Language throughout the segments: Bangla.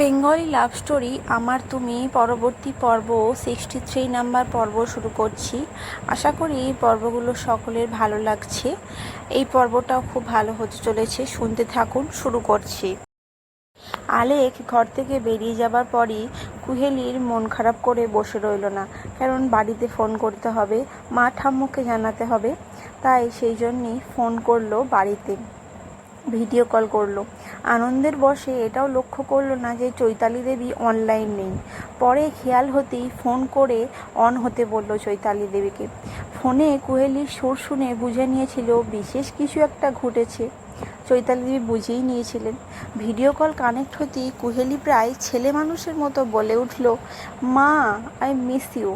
বেঙ্গলি লাভ স্টোরি, আমার তুমি পরবর্তী পর্ব সিক্সটি থ্রি নাম্বার পর্ব শুরু করছি। আশা করি এই পর্বগুলো সকলের ভালো লাগছে। এই পর্বটাও খুব ভালো হতে চলেছে। শুনতে থাকুন, শুরু করছি। আলেক ঘর থেকে বেরিয়ে যাবার পরই কুহেলির মন খারাপ করে বসে রইল না। কারণ বাড়িতে ফোন করতে হবে, মা ঠাম্মুকে জানাতে হবে। তাই সেই জন্যই ফোন করল বাড়িতে। ভিডিও কল করল। আনন্দের বসে এটাও লক্ষ্য করল না যে চৈতালি দেবী অনলাইন নেই। পরে খেয়াল হতেই ফোন করে অন হতে বলল চৈতালি দেবীকে। ফোনে কুহেলির সুর শুনে বুঝে নিয়েছিল বিশেষ কিছু একটা ঘটেছে। চৈতালি দেবী বুঝেই নিয়েছিলেন। ভিডিও কল কানেক্ট হতেই কুহেলি প্রায় ছেলে মানুষের মতো বলে উঠল, মা আই মিস ইউ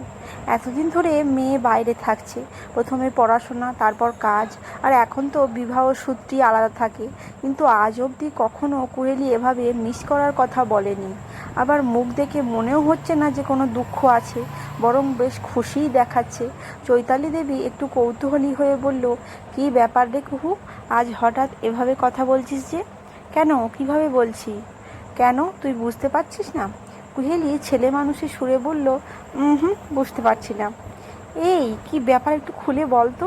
এতদিন ধরে মেয়ে বাইরে থাকছে। প্রথমে পড়াশোনা, তারপর কাজ, আর এখন তো বিবাহ সূত্রই আলাদা থাকে। কিন্তু আজ অবধি কখনও কুহেলি এভাবে মিস করার কথা বলেনি। আবার মুখ দেখে মনেও হচ্ছে না যে কোনো দুঃখ আছে, বরং বেশ খুশিই দেখাচ্ছে। চৈতালি দেবী একটু কৌতূহলী হয়ে বলল, কী ব্যাপার রে কুহু? আজ হঠাৎ এভাবে কথা বলছিস যে? কেন? কীভাবে বলছি? কেন? তুই বুঝতে পারছিস না? কুহেলি ছেলে মানুষের সুরে বলল হুম, বুঝতে পারছি না এই, কি ব্যাপার একটু খুলে বল তো।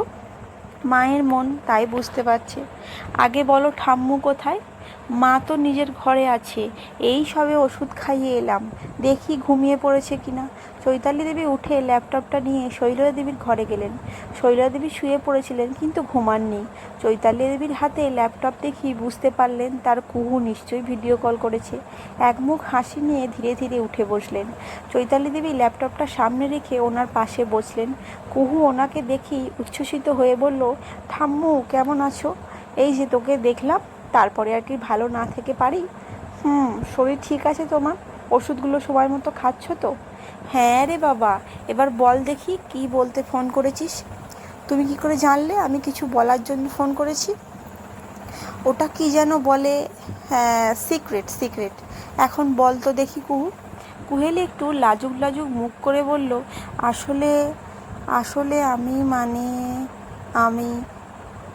মায়ের মন তাই বুঝতে পারছে। আগে বলো ঠাম্মু কোথায়? মা তো নিজের ঘরে আছে, এই সবে ওষুধ খাইয়ে এলাম। দেখি ঘুমিয়ে পড়েছে কিনা। চৈতালি দেবী উঠে ল্যাপটপটা নিয়ে শৈলজা দেবীর ঘরে গেলেন। শৈলজা দেবী শুয়ে পড়েছিলেন কিন্তু ঘুমাননি। চৈতালি দেবীর হাতে ল্যাপটপ দেখি বুঝতে পারলেন তার কুহু নিশ্চয়ই ভিডিও কল করেছে। একমুখ হাসি নিয়ে ধীরে ধীরে উঠে বসলেন। চৈতালি দেবী ল্যাপটপটা সামনে রেখে ওনার পাশে বসলেন। কুহু ওনাকে দেখি উচ্ছ্বসিত হয়ে বলল, ঠাম্মু, কেমন আছো? এই যে তোকে দেখলাম তারপরে আর কি ভালো না থেকে পারি। হুম, শরীর ঠিক আছে তোমার ওষুধগুলো সময় মতো খাচ্ছ তো? হ্যাঁ রে বাবা, এবার বল দেখি কি বলতে ফোন করেছিস। তুমি কি করে জানলে? আমি কিছু বলার জন্য ফোন করেছি। ওটা কি যেন বলে? হ্যাঁ সিক্রেট সিক্রেট। এখন বল তো দেখি কুহু। কুহেলি একটু লাজুক লাজুক মুখ করে বলল, আসলে আসলে আমি মানে আমি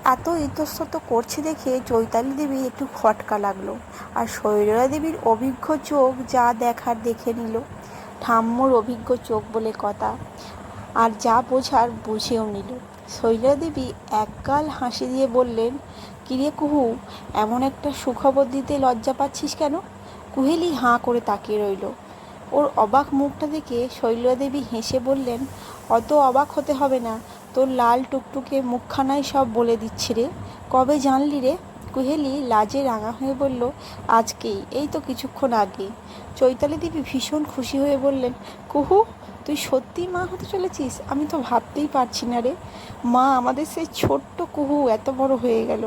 এত ইতস্তত করছে দেখে চৈতালি দেবী একটু খটকা লাগল আর শৈলজা দেবীর অভিজ্ঞ চোখ যা দেখার দেখে নিল। ঠাম্মুর অভিজ্ঞ চোখ বলে কথা। আর যা বোঝার বুঝেও নিল। শৈলজা দেবী একগাল হাসি দিয়ে বললেন, কিরে কুহু, এমন একটা সুখবর দিতে লজ্জা পাচ্ছিস কেন? কুহেলি হাঁ করে তাকিয়ে রইল। ওর অবাক মুখটা দেখে শৈলজা দেবী হেসে বললেন, অত অবাক হতে হবে না। তোর লাল টুকটুকে মুখখানায় সব বলে দিচ্ছি রে। কবে জানলি রে? কুহেলি লাজে রাঙা হয়ে বলল, আজকেই, এই তো কিছুক্ষণ আগে চৈতালি দেবী ভীষণ খুশি হয়ে বললেন, কুহু, তুই সত্যিই মা হতে চলেছিস? আমি তো ভাবতেই পারছি না রে। মা আমাদের সেই ছোট্ট কুহু এত বড় হয়ে গেল।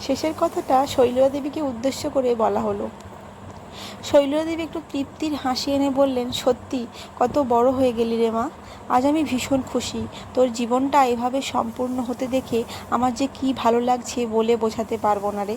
শেষের কথাটা শৈলজা দেবীকে উদ্দেশ্য করে বলা হলো। শৈলজা দেবী একটু তৃপ্তির হাসি এনে বললেন, সত্যি, কত বড় হয়ে গেলি রে মা। আজ আমি ভীষণ খুশি। তোর জীবনটা এভাবে সম্পূর্ণ হতে দেখে আমার যে কি ভালো লাগছে বলে বোঝাতে পারব না রে।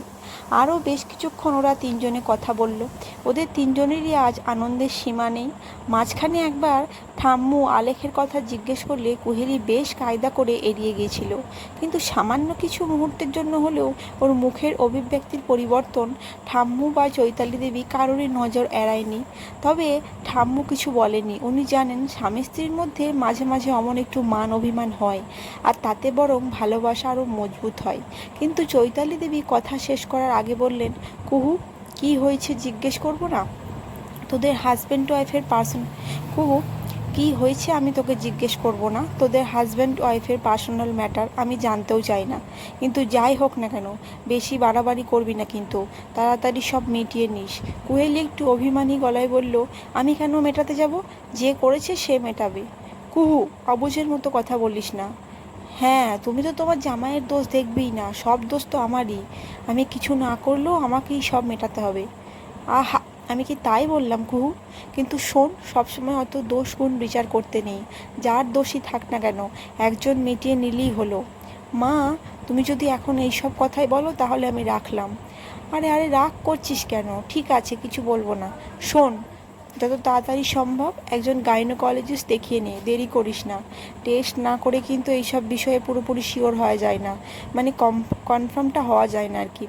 আরও বেশ কিছুক্ষণ ওরা তিনজনে কথা বলল। ওদের তিনজনেরই আজ আনন্দের সীমা নেই। মাঝখানে একবার ঠাম্মু আলেখের কথা জিজ্ঞেস করলে কুহেলি বেশ কায়দা করে এড়িয়ে গিয়েছিল। কিন্তু সামান্য কিছু মুহূর্তের জন্য হলেও ওর মুখের অভিব্যক্তির পরিবর্তন ঠাম্মু বা চৈতালি দেবী কারোরই নজর এড়ায়নি। তবে ঠাম্মু কিছু বলেনি। উনি জানেন স্বামী স্ত্রীর মধ্যে মাঝে মাঝে অমন একটু মান অভিমান হয় আর তাতে বরং ভালোবাসা আরও মজবুত হয়। কিন্তু চৈতালি দেবী কথা শেষ করার আগে বললেন, কুহু, কি হয়েছে জিজ্ঞেস করব না? তোদের হাজব্যান্ড ওয়াইফের পার্সন কুহু, কি হয়েছে আমি তোকে জিজ্ঞেস করব না? তোদের হাজব্যান্ড ওয়াইফের পার্সোনাল ম্যাটার আমি জানতেও চাই না। কিন্তু যাই হোক না কেন, বেশি বাড়াবাড়ি করবি না কিন্তু। তাড়াতাড়ি সব মিটিয়ে নিস। কুহেলি একটু অভিমানী গলায় বলল, আমি কেন মেটাতে যাব? যে করেছে সে মেটাবে। কুহু, অবুঝের মতো কথা বলিস না। হ্যাঁ তুমি তো তোমার জামাইয়ের দোষ দেখবেই না, সব দোষ তো আমারই। আমি কিছু না করলেও আমাকেই সব মেটাতে হবে। আহা, আমি কি তাই বললাম কুহু? কিন্তু শোন, সবসময় অত দোষ গুণ বিচার করতে নেই, যার দোষই থাক না কেন, একজন মিটিয়ে নিলেই হলো। মা, তুমি যদি এখন এই সব কথাই বলো, তাহলে আমি রাখলাম। আরে আরে, রাগ করছিস কেন? ঠিক আছে, কিছু বলব না। শোন যত তাড়াতাড়ি সম্ভব। একজন গাইনোকলজিস্ট দেখিয়ে নে, দেরি করিস না। টেস্ট না করে কিন্তু এইসব বিষয়ে পুরোপুরি শিওর হওয়া যায় না। মানে কম কনফার্মটা হওয়া যায় না আর কি।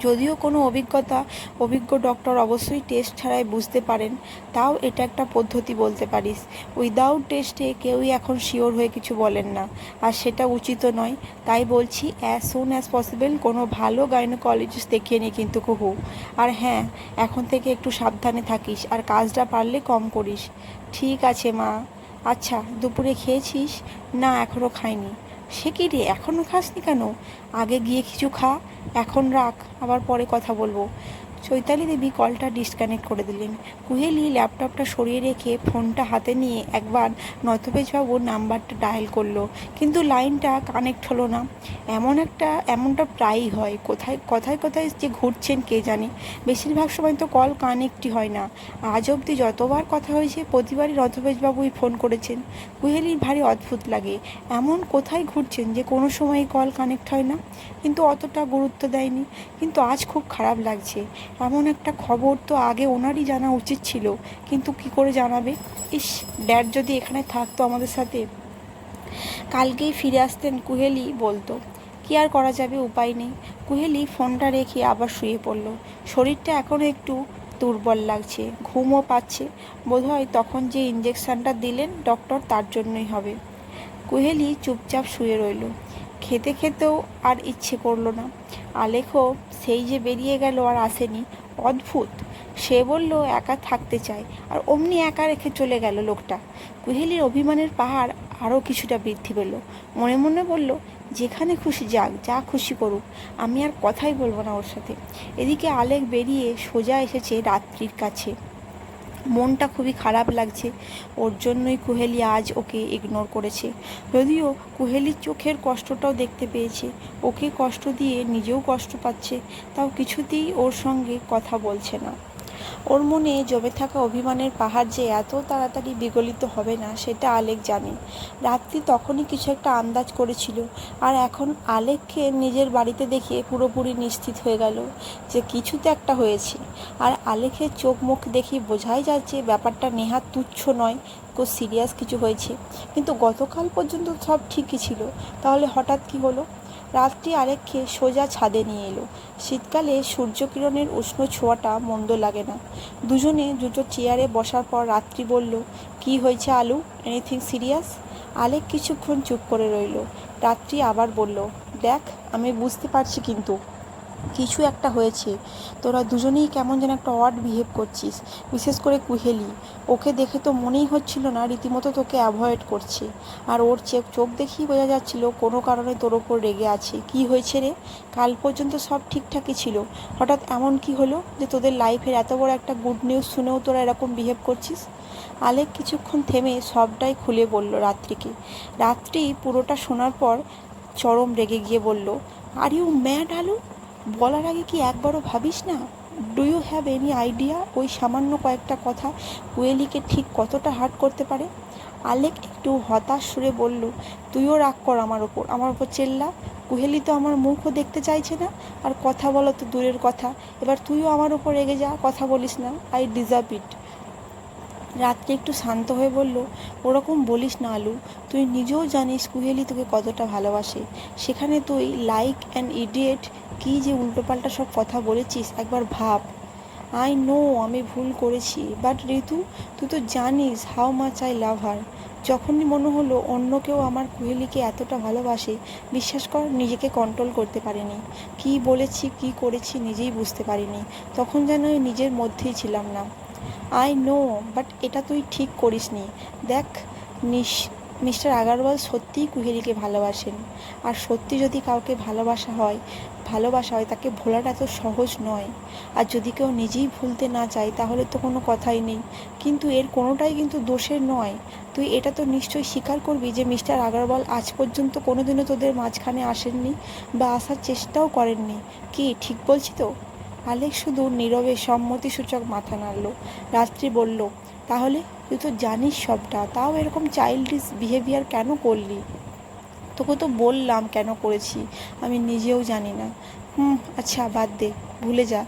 যদিও কোনো অভিজ্ঞতা, অভিজ্ঞ ডক্টর অবশ্যই টেস্ট ছাড়াই বুঝতে পারেন, তাও এটা একটা পদ্ধতি বলতে পারিস। উইদাউট টেস্টে কেউই এখন শিওর হয়ে কিছু বলেন না। আর সেটা উচিত নয়। তাই বলছি অ্যাজ সুন অ্যাজ পসিবল কোনো ভালো গাইনোকলজিস্ট দেখিয়ে নি কিন্তু কুহু। আর হ্যাঁ এখন থেকে একটু সাবধানে থাকিস আর কাজটা পারলে কম করিস। ঠিক আছে মা। আচ্ছা দুপুরে খেয়েছিস? না এখনও খাইনি। সে কি রে এখনও খাসনি কেন? আগে গিয়ে কিছু খা। এখন রাখ আবার পরে কথা বলব। চৈতালি দেবী কলটা ডিসকানেক্ট করে দিলেন। কুহেলি ল্যাপটপটা সরিয়ে রেখে ফোনটা হাতে নিয়ে একবার নথবেজবাবুর নাম্বারটা ডায়াল করল। কিন্তু লাইনটা কানেক্ট হলো না। এমন একটা, এমনটা প্রায়ই হয়। কোথায় কোথায় কোথায় যে ঘুরছেন কে জানে? বেশিরভাগ সময় তো কল কানেক্টই হয় না। আজ অবধি যতবার কথা হয়েছে, প্রতিবারই রথবেজবাবুই ফোন করেছেন। কুহেলির ভারী অদ্ভুত লাগে। এমন কোথায় ঘুরছেন যে কোনো সময় কল কানেক্ট হয় না? কিন্তু অতটা গুরুত্ব দেয়নি। কিন্তু আজ খুব খারাপ লাগছে। এমন একটা খবর তো আগে ওনারই জানা উচিত ছিল, কিন্তু কি করে জানাবে? ইস, ড্যাড যদি এখানে থাকতো আমাদের সাথে। কালকেই ফিরে আসতেন কুহেলি বলতো, কি আর করা যাবে? উপায় নেই। কুহেলি ফোনটা রেখে আবার শুয়ে পড়ল। শরীরটা এখনও একটু দুর্বল লাগছে, ঘুমও পাচ্ছে। বোধহয় তখন যে ইঞ্জেকশনটা দিলেন ডক্টর তার জন্যই হবে। কুহেলি চুপচাপ শুয়ে রইল। খেতে খেতেও আর ইচ্ছে করল না। আলেখও সেই যে বেরিয়ে গেল আর আসেনি, অদ্ভুত। সে বলল, একা থাকতে চায় আর অমনি একা রেখে চলে গেল লোকটা। কুহেলির অভিমানের পাহাড় আরও কিছুটা বৃদ্ধি পেল। মনে মনে বলল, যেখানে খুশি যাক, যা খুশি করুক, আমি আর কথাই বলব না ওর সাথে। এদিকে আলেক বেরিয়ে সোজা এসেছে রাত্রির কাছে। মনটা খুবই খারাপ লাগছে। ওর জন্যই কুহেলি আজ ওকে ইগনোর করেছে। যদিও কুহেলির চোখের কষ্টটাও দেখতে পেয়েছে। ওকে কষ্ট দিয়ে নিজেও কষ্ট পাচ্ছে, তাও কিছুতেই ওর সঙ্গে কথা বলছে না। ওর মনে জমে থাকা অভিমানের পাহাড় যে এত তাড়াতাড়ি বিগলিত হবে না, সেটা আলেক জানে। রাত্রি তখনই কিছু একটা আন্দাজ করেছিল আর এখন আলেককে নিজের বাড়িতে দেখে পুরোপুরি নিশ্চিত হয়ে গেল যে কিছুতে একটা হয়েছে। আর আলেকের চোখ মুখ দেখে বোঝাই যাচ্ছে ব্যাপারটা নেহাত তুচ্ছ নয়, খুব সিরিয়াস কিছু হয়েছে। কিন্তু গতকাল পর্যন্ত সব ঠিকই ছিল। তাহলে হঠাৎ কি হলো? রাত্রি আরেককে সোজা ছাদে নিয়ে এলো। শীতকালে সূর্যকিরণের উষ্ণ ছোঁয়াটা মন্দ লাগে না। দুজনে দুটো চেয়ারে বসার পর রাত্রি বলল, কি হয়েছে আলু? এনিথিং সিরিয়াস আলেক কিছুক্ষণ চুপ করে রইল। রাত্রি আবার বলল, দেখ, আমি বুঝতে পারছি কিন্তু। কিছু একটা হয়েছে। তোরা দুজনেই কেমন যেন একটা অড বিহেভ করছিস, বিশেষ করে কুহেলি। ওকে দেখে তো মনেই হচ্ছিল না রীতিমতো তোকে অ্যাভয়েড করছে। আর ওর চোখ চোখ দেখেই বোঝা যাচ্ছিল কোনো কারণে তোর ওপর রেগে আছে। কি হয়েছে রে? কাল পর্যন্ত সব ঠিকঠাকই ছিল। হঠাৎ এমন কি হলো যে তোদের লাইফের এত বড় একটা গুড নিউজ শুনেও তোরা এরকম বিহেভ করছিস? আলেক কিছুক্ষণ থেমে সবটাই খুলে বলল রাত্রিকে। রাত্রি পুরোটা শোনার পর চরম রেগে গিয়ে বলল আর ইউ ম্যাড আলু? বলার আগে কি একবারও ভাবিস না? Do you have any idea ওই সামান্য কয়েকটা কথা কুয়েলিকে ঠিক কতটা হার্ট করতে পারে? আলেক একটু হতাশ সুরে বলল, তুইও রাগ কর আমার ওপর আমার ওপর চেল্লা। কুহেলি তো আমার মুখও দেখতে চাইছে না। আর কথা বলো তো দূরের কথা। এবার তুইও আমার ওপর রেগে যা, কথা বলিস না। আই ডিজার্ভ ইট রাত্রে একটু শান্ত হয়ে বলল, ওরকম বলিস না আলু, তুই নিজেও জানিস কুহেলি তোকে কতটা ভালোবাসে। সেখানে তুই লাইক অ্যান্ড ইডিয়েট কী যে উল্টোপাল্টা সব কথা বলেছিস, একবার ভাব। আই নো আমি ভুল করেছি বাট ঋতু, তুই তো জানিস how much I love her যখনই মনে হলো অন্য কেউ আমার কুহেলিকে এতটা ভালোবাসে, বিশ্বাস কর নিজেকে কন্ট্রোল করতে পারিনি। কী বলেছি, কী করেছি নিজেই বুঝতে পারিনি। তখন যেন নিজের মধ্যেই ছিলাম না। আই নো বাট এটা তুই ঠিক করিসনি। দেখ মিস্টার আগারওয়াল সত্যিই কুহেলিকে ভালোবাসেন। আর সত্যি যদি কাউকে ভালোবাসা হয় ভালোবাসা হয়, তাকে ভোলাটা এত সহজ নয়। আর যদি কেউ নিজেই ভুলতে না চায়, তাহলে তো কোনো কথাই নেই। কিন্তু এর কোনোটাই কিন্তু দোষের নয়। তুই এটা তো নিশ্চয়ই স্বীকার করবি যে মিস্টার আগারওয়াল আজ পর্যন্ত কোনোদিনও তোদের মাঝখানে আসেননি বা আসার চেষ্টাও করেননি। কি, ঠিক বলছি তো? আলেক শুধু নীরবে সম্মতিসূচক মাথা নাড়ল। রাত্রি বলল, তাহলে তুই তো জানিস সবটা, তাও এরকম চাইল্ডিস বিহেভিয়ার কেন করলি? তোকে তো বললাম কেন করেছি, আমি নিজেও জানি না। হুম আচ্ছা বাদ দে, ভুলে যা।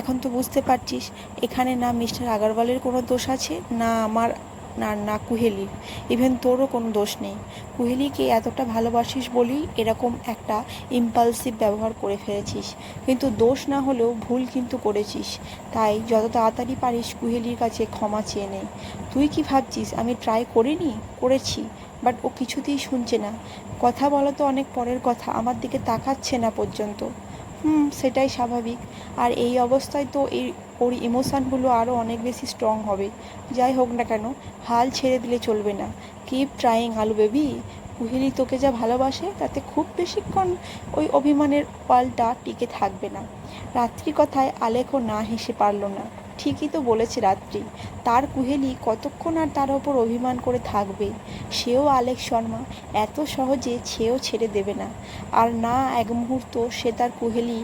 এখন তো বুঝতে পারছিস, এখানে না মিস্টার আগারওয়ালের কোনো দোষ আছে, না আমার না না কুহেলির ইভেন তোরও কোনো দোষ নেই। কুহেলিকে এতটা ভালোবাসিস বলেই এরকম একটা ইম্পালসিভ ব্যবহার করে ফেলেছিস। কিন্তু দোষ না হলেও ভুল কিন্তু করেছিস। তাই যত তাড়াতাড়ি পারিস কুহেলির কাছে ক্ষমা চেয়ে নে। তুই কি ভাবছিস, আমি ট্রাই করিনি? করেছি। বাট ও কিছুতেই শুনছে না। কথা বলা তো অনেক পরের কথা, আমার দিকে তাকাচ্ছে না পর্যন্ত। হুম, সেটাই স্বাভাবিক। আর এই অবস্থায় তো এই ওর ইমোশানগুলো আরও অনেক বেশি স্ট্রং হবে। যাই হোক না কেন, হাল ছেড়ে দিলে চলবে না। কিপ ট্রাইং আলু বেবি। কুহেলি তোকে যা ভালোবাসে, তাতে খুব বেশিক্ষণ ওই অভিমানের পালটা টিকে থাকবে না। রাত্রি কথায় আলেকও না হেসে পারল না। ঠিকই তো বলেছে রাত্রি। তার কুহেলি কতক্ষণ আর তার ওপর অভিমান করে থাকবে? সেও আলেক শর্মা, এত সহজে ছেও ছেড়ে দেবে না। আর না এক মুহূর্ত সে তার কুহেলি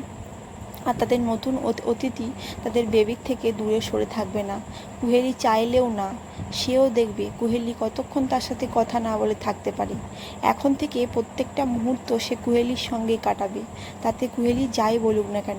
আর তাদের নতুন অতি- অতিথি তাদের বেবির থেকে দূরে সরে থাকবে না। কুহেলি চাইলেও না, সেও দেখবে কুহেলি কতক্ষণ তার সাথে কথা না বলে থাকতে পারে। এখন থেকে প্রত্যেকটা মুহূর্ত সে কুহেলির সঙ্গেই কাটাবে। তাতে কুহেলি যাই বলুক না কেন,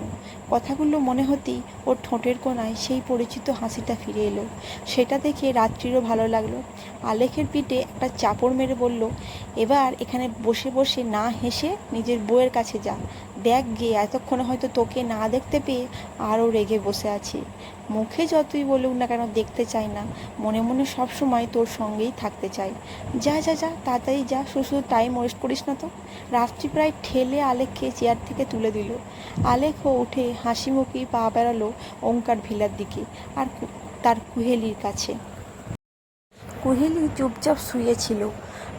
কথাগুলো মনে হতেই ওর ঠোঁটের কোণায় সেই পরিচিত হাসিটা ফিরে এলো। সেটা দেখে রাত্রিরও ভালো লাগল। আলেখের পিঠে একটা চাপড় মেরে বলল, এবার এখানে বসে বসে না হেসে নিজের বউয়ের কাছে যা দেখ গিয়ে এতক্ষণে হয়তো তোকে না দেখতে পেয়ে আরও রেগে বসে আছে। মুখে যতই বলুক না কেন দেখতে চাই না, মনে মনে সব সময় তোর সঙ্গেই থাকতে চাই। যা যা যা, তাড়াতাড়ি যা, শুধু শুধু টাইম ওয়েস্ট করিস না তো। রাত্রি প্রায় ঠেলে আলেককে চেয়ার থেকে তুলে দিল। আলেকও উঠে হাসি মুখেই পা বেড়ালো ওঙ্কার ভিলার দিকে আর তার কুহেলির কাছে। কুহেলি চুপচাপ শুয়েছিল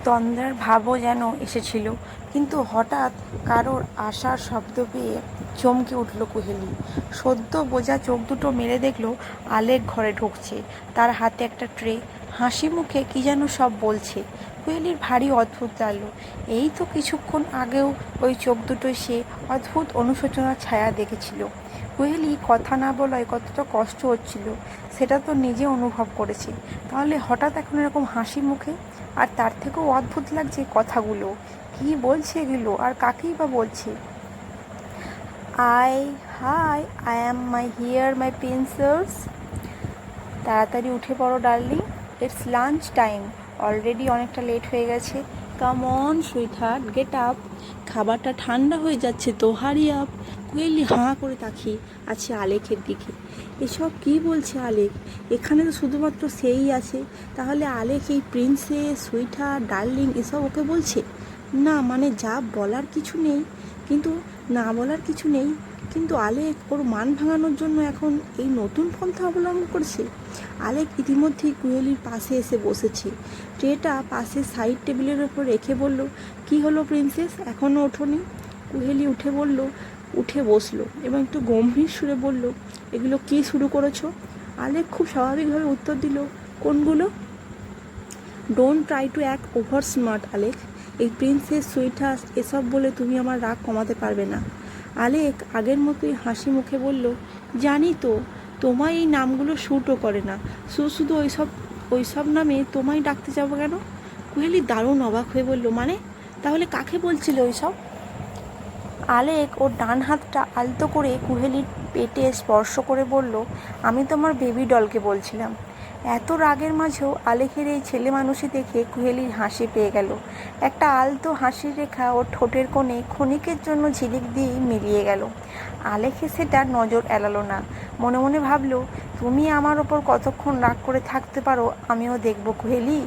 তন্দ্রার ভাবও যেন এসেছিল কিন্তু হঠাৎ কারোর আশার শব্দ পেয়ে চমকে উঠল কুহেলি। সদ্য বোঝা চোখ দুটো মেরে দেখল আলেক ঘরে ঢুকছে। তার হাতে একটা ট্রে। হাসি মুখে কি যেন সব বলছে। কুহেলির ভারী অদ্ভুত লাগল। এই তো কিছুক্ষণ আগেও ওই চোখ দুটোয় সে অদ্ভুত অনুশোচনার ছায়া দেখেছিল। কুহেলি কথা না বলায় কতটা কষ্ট হচ্ছিল, সেটা তো নিজে অনুভব করেছে। তাহলে হঠাৎ এখন এরকম হাসি মুখে? আর তার থেকেও অদ্ভুত লাগছে কথাগুলো। কি বলছে এগুলো? আর কাকেই বা বলছে? I, hi, I am my here, my pencils. তাড়াতাড়ি উঠে পড়ো, darling. It's lunch time. Already অনেকটা লেট হয়ে গেছে। Come on, sweetheart, get up. খাবারটা ঠান্ডা হয়ে যাচ্ছে তো, হারি আপ। কুয়েলি হাঁ করে তাকিয়ে আছে আলেখের দিকে। এসব কি বলছে আলেখ? এখানে তো শুধুমাত্র সেই আছে। তাহলে আলেখ এই প্রিন্সেস সুইটহার্ট, ডার্লিং এসব ওকে বলছে? না মানে যা বলার কিছু নেই, কিন্তু না বলার কিছু নেই, কিন্তু আলেক ওর মান ভাঙানোর জন্য এখন এই নতুন পন্থা অবলম্বন করছে। আলেক ইতিমধ্যেই কুহেলির পাশে এসে বসেছে। ট্রেটা পাশে সাইড টেবিলের ওপর রেখে বলল, কি হলো প্রিন্সেস? এখনও ওঠোনি? কুহেলি উঠে বলল, উঠে বসল এবং একটু গম্ভীর সুরে বলল, এগুলো কি শুরু করেছ? আলেক খুব স্বাভাবিকভাবে উত্তর দিল, কোনগুলো? Don't try to act over smart Alec. এই প্রিন্সেস সুইটহার্স এসব বলে তুমি আমার রাগ কমাতে পারবে না। আলেক আগের মতোই হাসি মুখে বলল, জানি তো, তোমায় এই নামগুলো শ্যুটও করে না। শুধু শুধু ওইসব ওইসব নামে তোমায় ডাকতে যাব কেন? কুহেলি দারুণ অবাক হয়ে বলল মানে? তাহলে কাকে বলছিলে ওইসব? আলেক ওর ডান হাতটা আলতো করে কুহেলির পেটে স্পর্শ করে বলল, আমি তোমার বেবি ডলকে বলছিলাম। এত রাগের মাঝেও আলেখের এই ছেলে মানুষই দেখে কুহেলির হাসি পেয়ে গেল। একটা আলতো হাসির রেখা ওর ঠোঁটের কোণে ক্ষণিকের জন্য ঝিলিক দিয়েই মিলিয়ে গেল। আলেখে সেটা নজর এড়ালো না। মনে মনে ভাবলো, তুমি আমার ওপর কতক্ষণ রাগ করে থাকতে পারো, আমিও দেখব কুহেলি।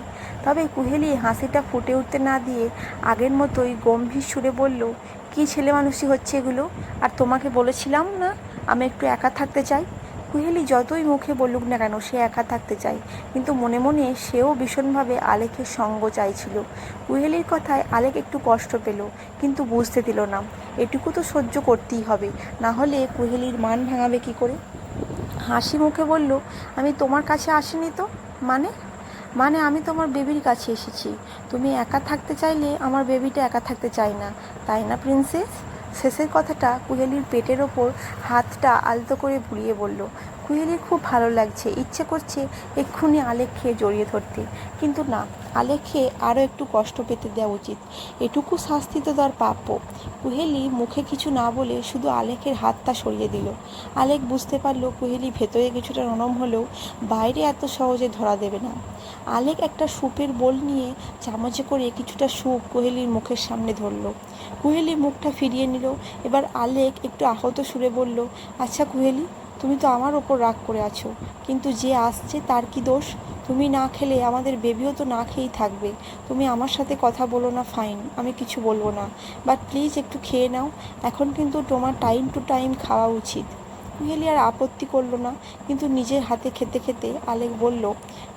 তবে কুহেলি হাসিটা ফুটে উঠতে না দিয়ে আগের মতোই গম্ভীর সুরে বলল, কি ছেলে মানুষই হচ্ছে এগুলো? আর তোমাকে বলেছিলাম না আমি একটু একা থাকতে চাই? কুহেলি যতই মুখে বলুক না কেন, সে একা থাকতে চায়। কিন্তু মনে মনে সেও ভীষণভাবে আলেখের সঙ্গ চাইছিল। কুহেলির কথায় আলেক একটু কষ্ট পেল, কিন্তু বুঝতে দিল না। এটুকু তো সহ্য করতেই হবে, না হলে কুহেলির মান ভাঙাবে কি করে? হাসি মুখে বলল, আমি তোমার কাছে আসিনি তো? মানে? মানে আমি তোমার বেবির কাছে এসেছি। তুমি একা থাকতে চাইলে আমার বেবিটা একা থাকতে চায় না, তাই না, প্রিন্সেস? শেষের কথাটা কুহেলির পেটের ওপর হাতটা আলতো করে বুলিয়ে বলল কুহেলির খুব ভালো লাগছে। ইচ্ছে করছে এক্ষুনি আলেখকে জড়িয়ে ধরতে। কিন্তু না আলেখকে আরও একটু কষ্ট পেতে দেওয়া উচিত। এটুকু শাস্তি তো তার প্রাপ্য। কুহেলি মুখে কিছু না বলে শুধু আলেখের হাতটা সরিয়ে দিল। আলেক বুঝতে পারল কুহেলি ভেতরে কিছুটা নরম হলেও বাইরে এত সহজে ধরা দেবে না। আলেক একটা স্যুপের বোল নিয়ে চামচে করে কিছুটা স্যুপ কোহেলির মুখের সামনে ধরলো। কুহেলি মুখটা ফিরিয়ে নিল। এবার আলেক একটু আহত সুরে বলল আচ্ছা কুহেলি তুমি তো আমার ওপর রাগ করে আছো। কিন্তু যে আসছে তার কি দোষ? তুমি না খেলে আমাদের বেবিও তো না খেয়েই থাকবে। তুমি আমার সাথে কথা বলো না, ফাইন, আমি কিছু বলব না। বাট প্লিজ একটু খেয়ে নাও। এখন কিন্তু তোমার টাইম টু টাইম খাওয়া উচিত। কুহেলি আর আপত্তি করল না, কিন্তু নিজের হাতে খেতে খেতে আলেক বলল,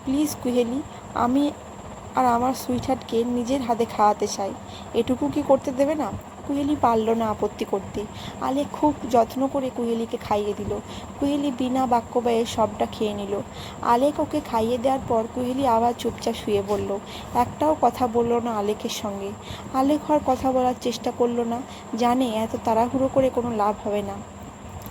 প্লিজ কুহেলি, আমি আর আমার সুইটহার্টকে নিজের হাতে খাওয়াতে চাই। এটুকু কি করতে দেবে না? কুহেলি পারল না আপত্তি করতে। আলে খুব যত্ন করে কুহেলিকে খাইয়ে দিল। কুহেলি বিনা বাক্য ব্যয়ে সবটা খেয়ে নিল। আলেক ওকে খাইয়ে দেওয়ার পর কুহেলি আবার চুপচাপ শুয়ে বলল একটাও কথা বলল না আলেকের সঙ্গে। আলেক হওয়ার কথা বলার চেষ্টা করল না। জানে এত তাড়াহুড়ো করে কোনো লাভ হবে না।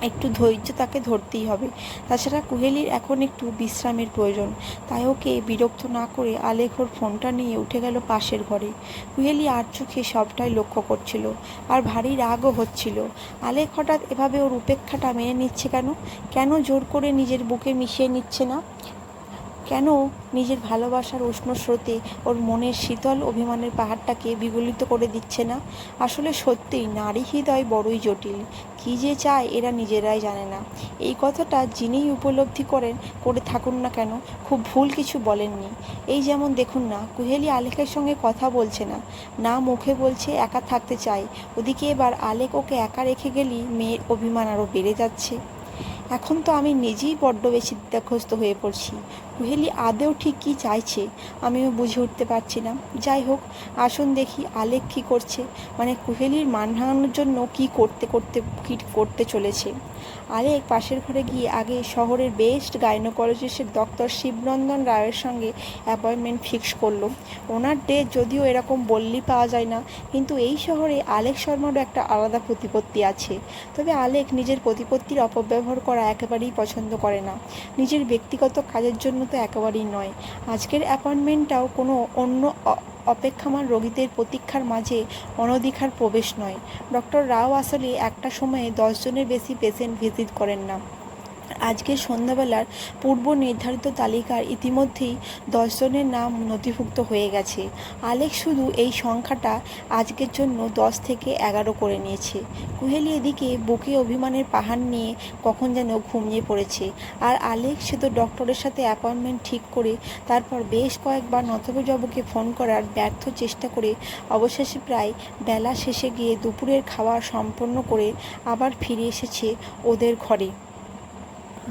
একটু ধৈর্য তাকে ধরতেই হবে। তাছাড়া কুহেলির এখন একটু বিশ্রামের প্রয়োজন। তাই ওকে বিরক্ত না করে আলেখোর ফোনটা নিয়ে উঠে গেল পাশের ঘরে। কুহেলি আর চোখে সবটাই লক্ষ্য করছিল, আর ভারী রাগও হচ্ছিল। আলেখ হঠাৎ এভাবে ওর উপেক্ষাটা মেনে নিচ্ছে কেন? কেন জোর করে নিজের বুকে মিশিয়ে নিচ্ছে না? কেন নিজের ভালোবাসার উষ্ণ স্রোতে ওর মনের শীতল অভিমানের পাহাড়টাকে বিগলিত করে দিচ্ছে না? আসলে সত্যিই নারী হৃদয় বড়ই জটিল। কী যে চায় এরা নিজেরাই জানে না। এই কথাটা যিনিই উপলব্ধি করেন, করে থাকুন না কেন, খুব ভুল কিছু বলেননি। এই যেমন দেখুন না, কুহেলি আলেকের সঙ্গে কথা বলছে না। না মুখে বলছে, একা থাকতে চাই ওদিকে এবার আলেক ওকে একা রেখে গেলেই মেয়ের অভিমান আরও বেড়ে যাচ্ছে। এখন তো আমি নিজেই বড্ড বেশি দ্বিধাগ্রস্ত হয়ে পড়ছি। কুহেলি আদেও ঠিক কী চাইছে, আমিও বুঝে উঠতে পারছি না। যাই হোক, আসুন দেখি আলেক কী করছে মানে কুহেলির মান ভাঙানোর জন্য কী করতে করতে, কী করতে চলেছে। আলেক পাশের ঘরে গিয়ে আগে শহরের বেস্ট গাইনোকোলজিস্টের ডক্টর শিবনন্দন রায়ের সঙ্গে অ্যাপয়েন্টমেন্ট ফিক্স করল। ওনার ডেট যদিও এরকম বললেই পাওয়া যায় না, কিন্তু এই শহরে আলেক শর্মারও একটা আলাদা প্রতিপত্তি আছে। তবে আলেক নিজের প্রতিপত্তির অপব্যবহার করা একেবারেই পছন্দ করে না। নিজের ব্যক্তিগত কাজের জন্য তো একেবারেই নয়। আজকের অ্যাপয়েন্টমেন্টটাও কোনো অন্য অপেক্ষামান রোগীদের প্রতীক্ষার মাঝে অনধিকার প্রবেশ নয়। ডক্টর রাও আসলে একটা সময়ে দশজনের বেশি পেশেন্ট ভিজিট করেন না। আজকের সন্ধ্যাবেলার পূর্ব নির্ধারিত তালিকার ইতিমধ্যেই দশজনের নাম নথিভুক্ত হয়ে গেছে। আলেক শুধু এই সংখ্যাটা আজকের জন্য দশ থেকে এগারো করে নিয়েছে। কুহেলি এদিকে বুকে অভিমানের পাহাড় নিয়ে কখন যেন ঘুমিয়ে পড়েছে। আর আলেক, সে তো ডক্টরের সাথে অ্যাপয়েন্টমেন্ট ঠিক করে তারপর বেশ কয়েকবার নতবজাবুকে ফোন করার ব্যর্থ চেষ্টা করে অবশেষে প্রায় বেলা শেষে গিয়ে দুপুরের খাওয়া সম্পন্ন করে আবার ফিরে এসেছে ওদের ঘরে।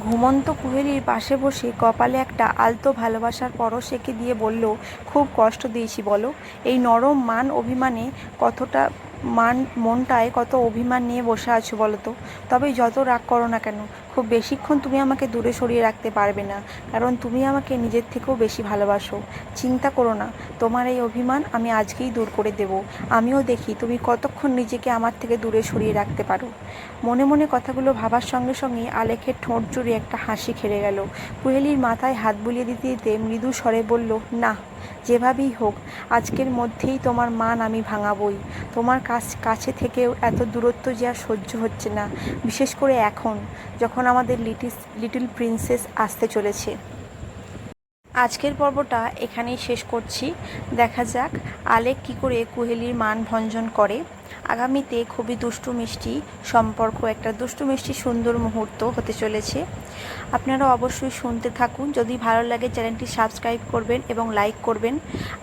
ঘুমন্ত কুহেলির পাশে বসে কপালে একটা আলতো ভালোবাসার পরশ এঁকে দিয়ে বলল, খুব কষ্ট দিয়েছি বলো। এই নরম মান অভিমানে কতটা মান, মনটায় কত অভিমান নিয়ে বসে আছো বলো তো? তবে যত রাগ করো না কেন খুব বেশিক্ষণ তুমি আমাকে দূরে সরিয়ে রাখতে পারবে না, কারণ তুমি আমাকে নিজের থেকেও বেশি ভালোবাসো। চিন্তা করো না, তোমার এই অভিমান আমি আজকেই দূর করে দেব। আমিও দেখি তুমি কতক্ষণ নিজেকে আমার থেকে দূরে সরিয়ে রাখতে পারো। মনে মনে কথাগুলো ভাবার সঙ্গে সঙ্গে আলেখের ঠোঁট জুড়ে একটা হাসি খেলে গেল। কুহেলির মাথায় হাত বুলিয়ে দিতে দিতে মৃদু স্বরে বলল, না, যেভাবেই হোক, আজকের মধ্যেই তোমার মান আমি ভাঙাবই। তোমার কাছ, কাছে থেকেও এত দূরত্ব যে আর সহ্য হচ্ছে না, বিশেষ করে এখন, যখন আমাদের লিটিস, লিটিল প্রিন্সেস আসতে চলেছে। আজকের পর্বটা এখানেই শেষ করছি। দেখা যাক আলেক কী করে কুহেলির মান ভঞ্জন করে। আগামীতে খুবই দুষ্টু মিষ্টি সম্পর্ক, একটা দুষ্টু মিষ্টি সুন্দর মুহূর্ত হতে চলেছে। আপনারা অবশ্যই শুনতে থাকুন। যদি ভালো লাগে চ্যানেলটি সাবস্ক্রাইব করবেন এবং লাইক করবেন।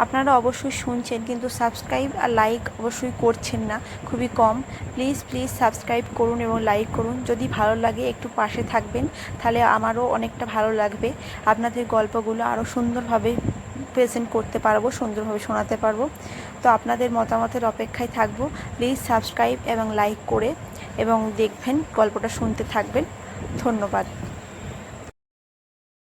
আপনারা অবশ্যই শুনছেন কিন্তু সাবস্ক্রাইব আর লাইক অবশ্যই করছেন না, খুবই কম। প্লিজ প্লিজ সাবস্ক্রাইব করুন এবং লাইক করুন। যদি ভালো লাগে একটু পাশে থাকবেন, তাহলে আমারও অনেকটা ভালো লাগবে। আপনাদের গল্পগুলো আরও সুন্দরভাবে প্রেজেন্ট করতে পারব, সুন্দরভাবে শোনাতে পারব। তো আপনাদের মতামতের অপেক্ষায় থাকব। প্লিজ সাবস্ক্রাইব এবং লাইক করে এবং দেখবেন, গল্পটা শুনতে থাকবেন। ধন্যবাদ।